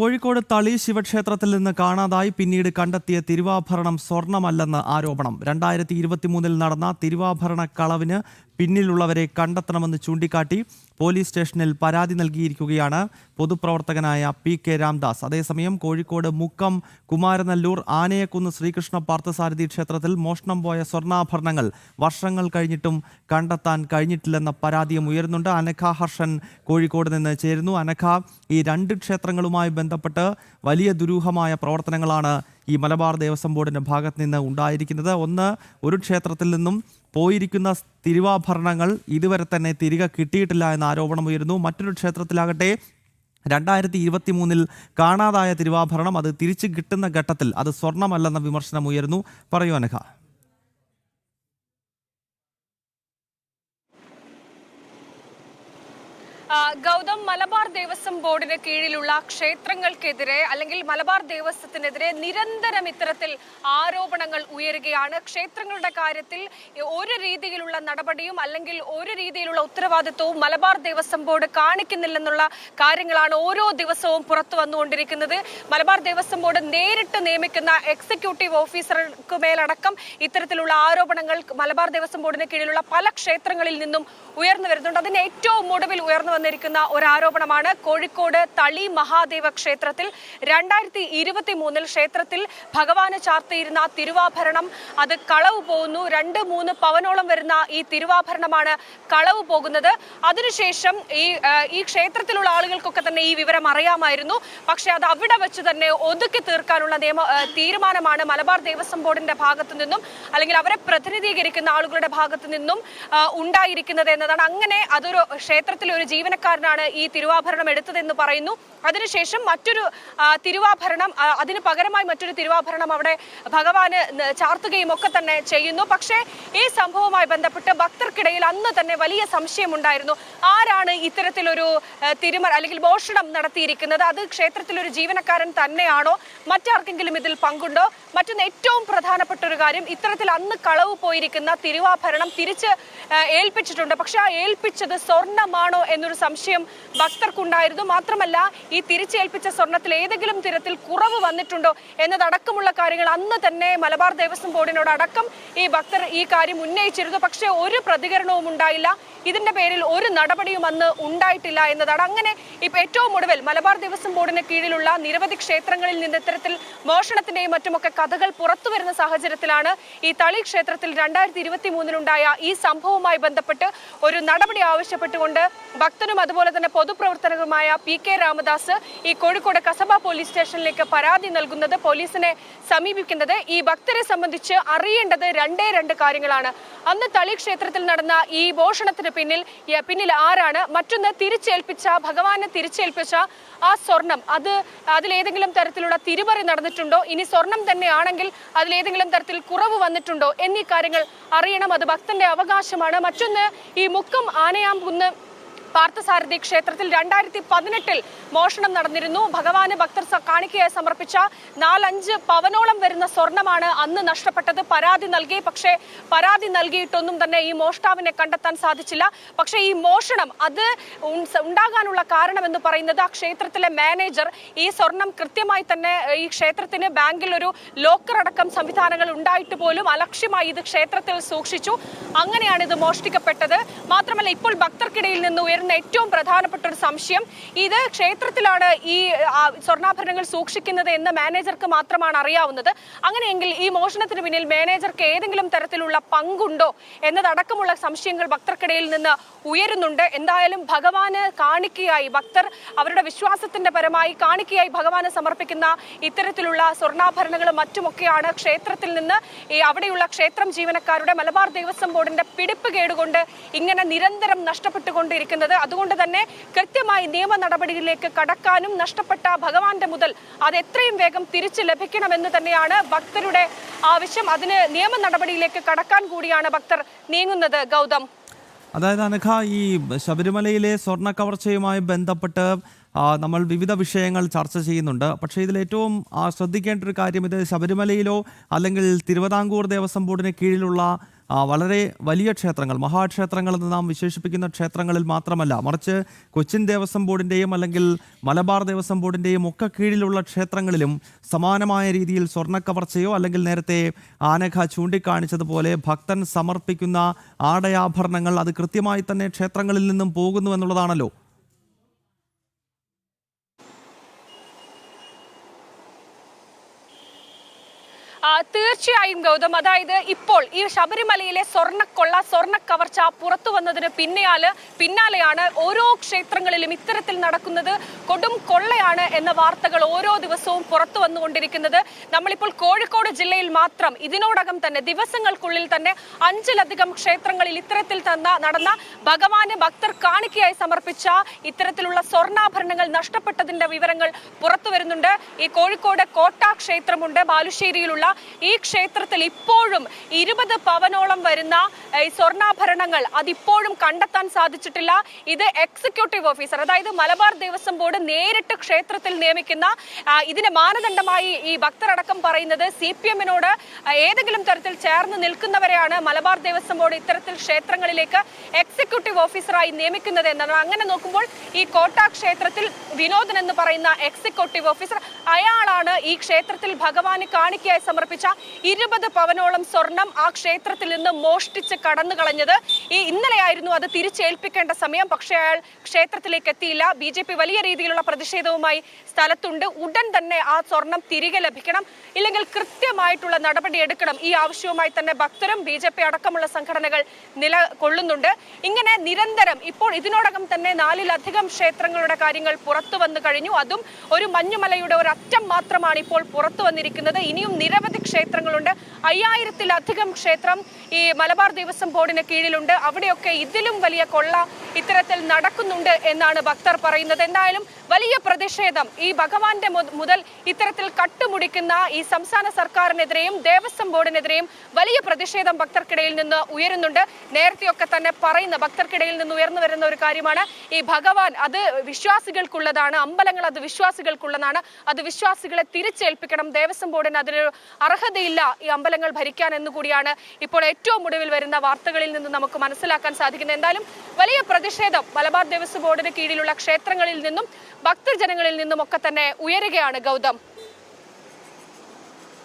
കോഴിക്കോട് തളി ശിവക്ഷേത്രത്തിൽ നിന്ന് കാണാതായി പിന്നീട് കണ്ടെത്തിയ തിരുവാഭരണം സ്വർണമല്ലെന്ന് ആരോപണം. രണ്ടായിരത്തി ഇരുപത്തിമൂന്നിൽ നടന്ന തിരുവാഭരണ കളവിന് പിന്നിലുള്ളവരെ കണ്ടെത്തണമെന്ന് ചൂണ്ടിക്കാട്ടി പോലീസ് സ്റ്റേഷനിൽ പരാതി നൽകിയിരിക്കുകയാണ് പൊതുപ്രവർത്തകനായ പി കെ രാംദാസ്. അതേസമയം കോഴിക്കോട് മുക്കം കുമാരനല്ലൂർ ആനയക്കുന്ന് ശ്രീകൃഷ്ണ പാർത്ഥസാരഥി ക്ഷേത്രത്തിൽ മോഷണം പോയ സ്വർണാഭരണങ്ങൾ വർഷങ്ങൾ കഴിഞ്ഞിട്ടും കണ്ടെത്താൻ കഴിഞ്ഞിട്ടില്ലെന്ന പരാതിയും ഉയരുന്നുണ്ട്. അനഘ ഹർഷൻ കോഴിക്കോട് നിന്ന് ചേരുന്നു. അനഘ ഈ രണ്ട് ക്ഷേത്രങ്ങളുമായി ബന്ധപ്പെട്ട് വലിയ ദുരൂഹമായ പ്രവർത്തനങ്ങളാണ് ഈ മലബാർ ദേവസ്വം ബോർഡിന്റെ ഭാഗത്ത് നിന്ന് ഉണ്ടായിരിക്കുന്നത്. ഒന്ന് ഒരു ക്ഷേത്രത്തിൽ നിന്നും പോയിരിക്കുന്ന തിരുവാഭരണങ്ങൾ ഇതുവരെ തന്നെ തിരികെ കിട്ടിയിട്ടില്ല എന്ന ആരോപണം ഉയരുന്നു. മറ്റൊരു ക്ഷേത്രത്തിലാകട്ടെ രണ്ടായിരത്തി ഇരുപത്തി മൂന്നിൽ കാണാതായ തിരുവാഭരണം അത് തിരിച്ചു കിട്ടുന്ന ഘട്ടത്തിൽ അത് സ്വർണമല്ലെന്ന വിമർശനം ഉയരുന്നു. പറയൂ അനഘ. ഗൗതം മലബാർ ദേവസ്വം ബോർഡിന് കീഴിലുള്ള ക്ഷേത്രങ്ങൾക്കെതിരെ അല്ലെങ്കിൽ മലബാർ ദേവസ്വത്തിനെതിരെ നിരന്തരം ഇത്തരത്തിൽ ആരോപണങ്ങൾ ഉയരുകയാണ്. ക്ഷേത്രങ്ങളുടെ കാര്യത്തിൽ ഒരു രീതിയിലുള്ള നടപടിയും അല്ലെങ്കിൽ ഒരു രീതിയിലുള്ള ഉത്തരവാദിത്വവും മലബാർ ദേവസ്വം ബോർഡ് കാണിക്കുന്നില്ലെന്നുള്ള കാര്യങ്ങളാണ് ഓരോ ദിവസവും പുറത്തു വന്നുകൊണ്ടിരിക്കുന്നത്. മലബാർ ദേവസ്വം ബോർഡ് നേരിട്ട് നിയമിക്കുന്ന എക്സിക്യൂട്ടീവ് ഓഫീസർക്ക് മേലടക്കം ഇത്തരത്തിലുള്ള ആരോപണങ്ങൾ മലബാർ ദേവസ്വം ബോർഡിന് കീഴിലുള്ള പല ക്ഷേത്രങ്ങളിൽ നിന്നും ഉയർന്നു വരുന്നുണ്ട്. അതിന് ഏറ്റവും ഒടുവിൽ ഉയർന്നു വന്നിരിക്കുന്ന ഒരു ആരോപണമാണ് കോഴിക്കോട് തളി മഹാദേവ ക്ഷേത്രത്തിൽ രണ്ടായിരത്തി ഇരുപത്തി മൂന്നിൽ ക്ഷേത്രത്തിൽ ഭഗവാന് ചാർത്തിയിരുന്ന തിരുവാഭരണം. അത് കളവ് പോകുന്നു. രണ്ട് മൂന്ന് പവനോളം വരുന്ന ഈ തിരുവാഭരണമാണ് കളവ് പോകുന്നത്. അതിനുശേഷം ഈ ഈ ക്ഷേത്രത്തിലുള്ള ആളുകൾക്കൊക്കെ തന്നെ ഈ വിവരം അറിയാമായിരുന്നു. പക്ഷേ അത് അവിടെ വെച്ച് തന്നെ ഒതുക്കി തീർക്കാനുള്ള നിയമ തീരുമാനമാണ് മലബാർ ദേവസ്വം ബോർഡിന്റെ ഭാഗത്തു നിന്നും അല്ലെങ്കിൽ അവരെ പ്രതിനിധീകരിക്കുന്ന ആളുകളുടെ ഭാഗത്തു നിന്നും ഉണ്ടായിരിക്കുന്നത് എന്നതാണ്. അങ്ങനെ അതൊരു ക്ഷേത്രത്തിലെ ഒരു ജീവനക്കാരനാണ് ഈ തിരുവാഭരണം എടുത്തതെന്ന് പറയുന്നു. അതിനുശേഷം മറ്റൊരു തിരുവാഭരണം അതിന് പകരമായി മറ്റൊരു തിരുവാഭരണം അവിടെ ഭഗവാന് ചാർത്തുകയും ഒക്കെ തന്നെ ചെയ്യുന്നു. പക്ഷേ ഈ സംഭവവുമായി ബന്ധപ്പെട്ട് ഭക്തർക്കിടയിൽ അന്ന് തന്നെ വലിയ സംശയമുണ്ടായിരുന്നു. ആരാണ് ഇത്തരത്തിലൊരു തിരുമ അല്ലെങ്കിൽ മോഷണം നടത്തിയിരിക്കുന്നത്? അത് ക്ഷേത്രത്തിലൊരു ജീവനക്കാരൻ തന്നെയാണോ? മറ്റാർക്കെങ്കിലും ഇതിൽ പങ്കുണ്ടോ? മറ്റൊന്ന് ഏറ്റവും പ്രധാനപ്പെട്ട ഒരു കാര്യം ഇത്തരത്തിൽ അന്ന് കളവ് പോയിരിക്കുന്ന തിരുവാഭരണം തിരിച്ച് ഏൽപ്പിച്ചിട്ടുണ്ട്. പക്ഷെ ആ ഏൽപ്പിച്ചത് സ്വർണമാണോ എന്നൊരു സംശയം ഭക്തർക്കുണ്ടായിരുന്നു. മാത്രമല്ല ഈ തിരിച്ചേൽപ്പിച്ച സ്വർണത്തിൽ ഏതെങ്കിലും തരത്തിൽ കുറവ് വന്നിട്ടുണ്ടോ എന്നതടക്കമുള്ള കാര്യങ്ങൾ അന്ന് തന്നെ മലബാർ ദേവസ്വം ബോർഡിനോട് അടക്കം ഈ ഭക്തർ ഈ കാര്യം ഉന്നയിച്ചിരുന്നു. പക്ഷേ ഒരു പ്രതികരണവും ഉണ്ടായില്ല. ഇതിന്റെ പേരിൽ ഒരു നടപടിയും അന്ന് ഉണ്ടായിട്ടില്ല എന്നതാണ്. അങ്ങനെ ഇപ്പൊ ഏറ്റവും ഒടുവിൽ മലബാർ ദേവസ്വം ബോർഡിന് കീഴിലുള്ള നിരവധി ക്ഷേത്രങ്ങളിൽ നിന്ന് ഇത്തരത്തിൽ മോഷണത്തിന്റെയും മറ്റുമൊക്കെ കഥകൾ പുറത്തു വരുന്ന സാഹചര്യത്തിലാണ് ഈ തളി ക്ഷേത്രത്തിൽ രണ്ടായിരത്തി ഇരുപത്തി മൂന്നിലുണ്ടായ ഈ സംഭവവുമായി ബന്ധപ്പെട്ട് ഒരു നടപടി ആവശ്യപ്പെട്ടുകൊണ്ട് ഭക്തനും അതുപോലെ തന്നെ പൊതുപ്രവർത്തകരുമായ പി കെ രാമദാസ് ഈ കോഴിക്കോട് കസബ പോലീസ് സ്റ്റേഷനിലേക്ക് പരാതി നൽകുന്നത് പോലീസിനെ സമീപിക്കുന്നത്. ഈ ഭക്തരെ സംബന്ധിച്ച് അറിയേണ്ടത് രണ്ടേ രണ്ട് കാര്യങ്ങളാണ്. അന്ന് തളി ക്ഷേത്രത്തിൽ നടന്ന ഈ മോഷണത്തിന് പിന്നിൽ പിന്നിൽ ആരാണ്? മറ്റൊന്ന് തിരിച്ചേൽപ്പിച്ച ഭഗവാനെ തിരിച്ചേൽപ്പിച്ച ആ സ്വർണം. അത് അതിലേതെങ്കിലും തരത്തിലുള്ള തിരിമറി നടന്നിട്ടുണ്ടോ? ഇനി സ്വർണം തന്നെയാണെങ്കിൽ അതിലേതെങ്കിലും തരത്തിൽ കുറവ് വന്നിട്ടുണ്ടോ? എന്നീ കാര്യങ്ങൾ അറിയണം. അത് ഭക്തന്റെ അവകാശമാണ്. മറ്റൊന്ന് ഈ മുക്കം ആനയാംകുന്ന് പാർത്ഥസാരഥി ക്ഷേത്രത്തിൽ രണ്ടായിരത്തി പതിനെട്ടിൽ മോഷണം നടന്നിരുന്നു. ഭഗവാന് ഭക്തർ കാണിക്കയായി സമർപ്പിച്ച നാലഞ്ച് പവനോളം വരുന്ന സ്വർണമാണ് അന്ന് നഷ്ടപ്പെട്ടത്. പരാതി നൽകി. പക്ഷേ പരാതി നൽകിയിട്ടൊന്നും തന്നെ ഈ മോഷ്ടാവിനെ കണ്ടെത്താൻ സാധിച്ചില്ല. പക്ഷേ ഈ മോഷണം അത് ഉണ്ടാകാനുള്ള കാരണമെന്ന് പറയുന്നത് ആ ക്ഷേത്രത്തിലെ മാനേജർ ഈ സ്വർണം കൃത്യമായി തന്നെ ഈ ക്ഷേത്രത്തിന് ബാങ്കിൽ ഒരു ലോക്കർ അടക്കം സംവിധാനങ്ങൾ ഉണ്ടായിട്ട് പോലും അലക്ഷ്യമായി ഇത് ക്ഷേത്രത്തിൽ സൂക്ഷിച്ചു. അങ്ങനെയാണ് ഇത് മോഷ്ടിക്കപ്പെട്ടത്. മാത്രമല്ല ഇപ്പോൾ ഭക്തർക്കിടയിൽ നിന്ന് ഉയർന്ന ഏറ്റവും പ്രധാനപ്പെട്ട ഒരു സംശയം. ഇത് ക്ഷേത്രത്തിലാണ് ഈ സ്വർണാഭരണങ്ങൾ സൂക്ഷിക്കുന്നത് എന്ന് മാനേജർക്ക് മാത്രമാണ് അറിയാവുന്നത്. അങ്ങനെയെങ്കിൽ ഈ മോഷണത്തിന് പിന്നിൽ മാനേജർക്ക് ഏതെങ്കിലും തരത്തിലുള്ള പങ്കുണ്ടോ എന്നതടക്കമുള്ള സംശയങ്ങൾ ഭക്തർക്കിടയിൽ നിന്ന് ഉയരുന്നുണ്ട്. എന്തായാലും ഭഗവാന് കാണിക്കയായി ഭക്തർ അവരുടെ വിശ്വാസത്തിന്റെ പരമായി കാണിക്കയായി ഭഗവാന് സമർപ്പിക്കുന്ന ഇത്തരത്തിലുള്ള സ്വർണാഭരണങ്ങളും മറ്റുമൊക്കെയാണ് ക്ഷേത്രത്തിൽ നിന്ന് ഈ അവിടെയുള്ള ക്ഷേത്രം ജീവനക്കാരുടെ മലബാർ ദേവസ്വം ബോർഡിന്റെ പിടിപ്പ് കേടുകൊണ്ട് ഇങ്ങനെ നിരന്തരം നഷ്ടപ്പെട്ടുകൊണ്ടിരിക്കുന്നത് അതുകൊണ്ട് തന്നെ കൃത്യമായി നിയമ നടപടികളിലേക്ക് കടക്കാനും നഷ്ടപ്പെട്ട ഭഗവാന്റെ മുതൽ അത് എത്രയും വേഗം തിരിച്ചു ലഭിക്കണമെന്ന് തന്നെയാണ് ഭക്തരുടെ ആവശ്യം. അതിന് നിയമ നടപടിയിലേക്ക് കടക്കാൻ കൂടിയാണ് ഭക്തർ നീങ്ങുന്നത്. ഗൗതം. അതായത് അനഘ ഈ ശബരിമലയിലെ സ്വർണ കവർച്ചയുമായി ബന്ധപ്പെട്ട് നമ്മൾ വിവിധ വിഷയങ്ങൾ ചർച്ച ചെയ്യുന്നുണ്ട്. പക്ഷേ ഇതിൽ ഏറ്റവും ശ്രദ്ധിക്കേണ്ട ഒരു കാര്യം ഇത് ശബരിമലയിലോ അല്ലെങ്കിൽ തിരുവിതാംകൂർ ദേവസ്വം ബോർഡിന് കീഴിലുള്ള വളരെ വലിയ ക്ഷേത്രങ്ങൾ മഹാക്ഷേത്രങ്ങൾ എന്ന് നാം വിശേഷിപ്പിക്കുന്ന ക്ഷേത്രങ്ങളിൽ മാത്രമല്ല മറിച്ച് കൊച്ചിൻ ദേവസ്വം ബോർഡിന്റെയും അല്ലെങ്കിൽ മലബാർ ദേവസ്വം ബോർഡിന്റെയും ഒക്കെ കീഴിലുള്ള ക്ഷേത്രങ്ങളിലും സമാനമായ രീതിയിൽ സ്വർണക്കവർച്ചയോ അല്ലെങ്കിൽ നേരത്തെ ആനഘ ചൂണ്ടിക്കാണിച്ചതുപോലെ ഭക്തൻ സമർപ്പിക്കുന്ന ആടയാഭരണങ്ങൾ അത് കൃത്യമായി തന്നെ ക്ഷേത്രങ്ങളിൽ നിന്നും പോകുന്നു എന്നുള്ളതാണല്ലോ. തീർച്ചയായും ഗൗതം. അതായത് ഇപ്പോൾ ഈ ശബരിമലയിലെ സ്വർണക്കൊള്ള സ്വർണ കവർച്ച പുറത്തു വന്നതിന് പിന്നെയാൽ പിന്നാലെയാണ് ഓരോ ക്ഷേത്രങ്ങളിലും ഇത്തരത്തിൽ നടക്കുന്നത്. കൊടും കൊള്ളയാണ് എന്ന വാർത്തകൾ ഓരോ ദിവസവും പുറത്തു വന്നുകൊണ്ടിരിക്കുന്നത്. നമ്മളിപ്പോൾ കോഴിക്കോട് ജില്ലയിൽ മാത്രം ഇതിനോടകം തന്നെ ദിവസങ്ങൾക്കുള്ളിൽ തന്നെ അഞ്ചിലധികം ക്ഷേത്രങ്ങളിൽ ഇത്തരത്തിൽ തന്ന നടന്ന ഭഗവാന് ഭക്തർ കാണിക്കയായി സമർപ്പിച്ച ഇത്തരത്തിലുള്ള സ്വർണാഭരണങ്ങൾ നഷ്ടപ്പെട്ടതിന്റെ വിവരങ്ങൾ പുറത്തു വരുന്നുണ്ട്. ഈ കോഴിക്കോട് കോട്ട ക്ഷേത്രമുണ്ട്. ബാലുശ്ശേരിയിലുള്ള ഈ ക്ഷേത്രത്തിൽ ഇപ്പോഴും ഇരുപത് പവനോളം വരുന്ന ഈ സ്വർണാഭരണങ്ങൾ അതിപ്പോഴും കണ്ടെത്താൻ സാധിച്ചിട്ടില്ല. ഇത് എക്സിക്യൂട്ടീവ് ഓഫീസർ അതായത് മലബാർ ദേവസ്വം ബോർഡ് നേരിട്ട് ക്ഷേത്രത്തിൽ നിയമിക്കുന്ന ഇതിന് മാനദണ്ഡമായി ഈ ഭക്തരടക്കം പറയുന്നത് സി പി എമ്മിനോട് ഏതെങ്കിലും തരത്തിൽ ചേർന്ന് നിൽക്കുന്നവരെയാണ് മലബാർ ദേവസ്വം ബോർഡ് ഇത്തരത്തിൽ ക്ഷേത്രങ്ങളിലേക്ക് എക്സിക്യൂട്ടീവ് ഓഫീസറായി നിയമിക്കുന്നത് എന്നാണ് അങ്ങനെ നോക്കുമ്പോൾ ഈ കോട്ട ക്ഷേത്രത്തിൽ വിനോദൻ എന്ന് പറയുന്ന എക്സിക്യൂട്ടീവ് ഓഫീസർ അയാളാണ് ഈ ക്ഷേത്രത്തിൽ ഭഗവാന് കാണിക്കയായി സമർപ്പിച്ച ഇരുപത് പവനോളം സ്വർണം ആ ക്ഷേത്രത്തിൽ നിന്ന് മോഷ്ടിച്ച് കടന്നു കളഞ്ഞത്. ഈ ഇന്നലെയായിരുന്നു അത് തിരിച്ചേൽപ്പിക്കേണ്ട സമയം. പക്ഷേ അയാൾ ക്ഷേത്രത്തിലേക്ക് എത്തിയില്ല. ബി ജെ പി വലിയ രീതിയിലുള്ള പ്രതിഷേധവുമായി സ്ഥലത്തുണ്ട്. ഉടൻ തന്നെ ആ സ്വർണം തിരികെ ലഭിക്കണം. ഇല്ലെങ്കിൽ കൃത്യമായിട്ടുള്ള നടപടി എടുക്കണം. ഈ ആവശ്യവുമായി തന്നെ ഭക്തരും ബി അടക്കമുള്ള സംഘടനകൾ നിലകൊള്ളുന്നുണ്ട്. ഇങ്ങനെ നിരന്തരം ഇപ്പോൾ ഇതിനോടകം തന്നെ നാലിലധികം ക്ഷേത്രങ്ങളുടെ കാര്യങ്ങൾ പുറത്തു വന്നു കഴിഞ്ഞു. അതും ഒരു മഞ്ഞുമലയുടെ ഒരു അറ്റം മാത്രമാണ് ഇപ്പോൾ പുറത്തു വന്നിരിക്കുന്നത്. ഇനിയും നിരവധി ക്ഷേത്രങ്ങളുണ്ട്. അയ്യായിരത്തിലധികം ക്ഷേത്രം ഈ മലബാർ ദേവസ്വം ബോർഡിന് കീഴിലുണ്ട്. അവിടെയൊക്കെ ഇതിലും വലിയ കൊള്ള ഇത്തരത്തിൽ നടക്കുന്നുണ്ട് എന്നാണ് ഭക്തർ പറയുന്നത്. എന്തായാലും വലിയ പ്രതിഷേധം. ഈ ഭഗവാന്റെ മുതൽ ഇത്തരത്തിൽ കട്ടുമുടിക്കുന്ന ഈ സംസ്ഥാന സർക്കാരിനെതിരെയും ദേവസ്വം ബോർഡിനെതിരെയും വലിയ പ്രതിഷേധം ഭക്തർക്കിടയിൽ നിന്ന് ഉയരുന്നുണ്ട്. നേരത്തെയൊക്കെ തന്നെ പറയുന്ന ഭക്തർക്കിടയിൽ നിന്ന് ഉയർന്നു വരുന്ന ഒരു കാര്യമാണ് ഈ ഭഗവാൻ. അത് വിശ്വാസികൾക്കുള്ളതാണ്. അമ്പലങ്ങൾ അത് വിശ്വാസികൾക്കുള്ളതാണ്. അത് വിശ്വാസികളെ തിരിച്ചേൽപ്പിക്കണം. ദേവസ്വം ബോർഡിന് അതിനൊരു അർഹതയില്ല ഈ അമ്പലങ്ങൾ ഭരിക്കാൻ എന്നുകൂടിയാണ് ഇപ്പോൾ ഏറ്റവും ഒടുവിൽ വരുന്ന വാർത്തകളിൽ നിന്ന് നമുക്ക് മനസ്സിലാക്കാൻ സാധിക്കുന്നത് എന്തായാലും വലിയ പ്രതിഷേധം മലബാർ ദേവസ്വം ബോർഡിന് കീഴിലുള്ള ക്ഷേത്രങ്ങളിൽ നിന്നും ഭക്തജനങ്ങളിൽ നിന്നും ഒക്കെ തന്നെ ഉയരുകയാണ് ഗൗതം.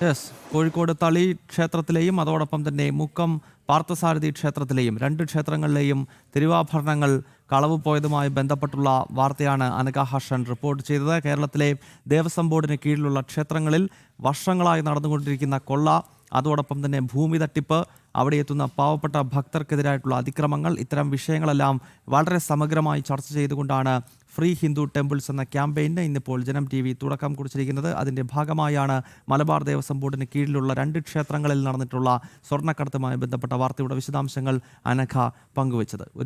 യെസ് കോഴിക്കോട് തളി ക്ഷേത്രത്തിലെയും അതോടൊപ്പം തന്നെ മുക്കം പാർത്ഥസാരഥി ക്ഷേത്രത്തിലെയും രണ്ട് ക്ഷേത്രങ്ങളിലെയും തിരുവാഭരണങ്ങൾ കളവ് പോയതുമായി ബന്ധപ്പെട്ടുള്ള വാർത്തയാണ് അനക ഹർഷൻ റിപ്പോർട്ട് ചെയ്തത്. കേരളത്തിലെ ദേവസ്വം ബോർഡിന് കീഴിലുള്ള ക്ഷേത്രങ്ങളിൽ വർഷങ്ങളായി നടന്നുകൊണ്ടിരിക്കുന്ന കൊള്ള അതോടൊപ്പം തന്നെ ഭൂമി തട്ടിപ്പ് അവിടെ എത്തുന്ന പാവപ്പെട്ട ഭക്തർക്കെതിരായിട്ടുള്ള അതിക്രമങ്ങൾ ഇത്തരം വിഷയങ്ങളെല്ലാം വളരെ സമഗ്രമായി ചർച്ച ചെയ്തുകൊണ്ടാണ് ഫ്രീ ഹിന്ദു ടെമ്പിൾസ് എന്ന ക്യാമ്പയിന് ഇന്നിപ്പോൾ ജനം ടി വി തുടക്കം കുറിച്ചിരിക്കുന്നത്. അതിന്റെ ഭാഗമായാണ് മലബാർ ദേവസ്വം ബോർഡിന് കീഴിലുള്ള രണ്ട് ക്ഷേത്രങ്ങളിൽ നടന്നിട്ടുള്ള സ്വർണക്കടത്തുമായി ബന്ധപ്പെട്ട വാർത്തയുടെ വിശദാംശങ്ങൾ അനഘ പങ്കുവച്ചത്. ഒരു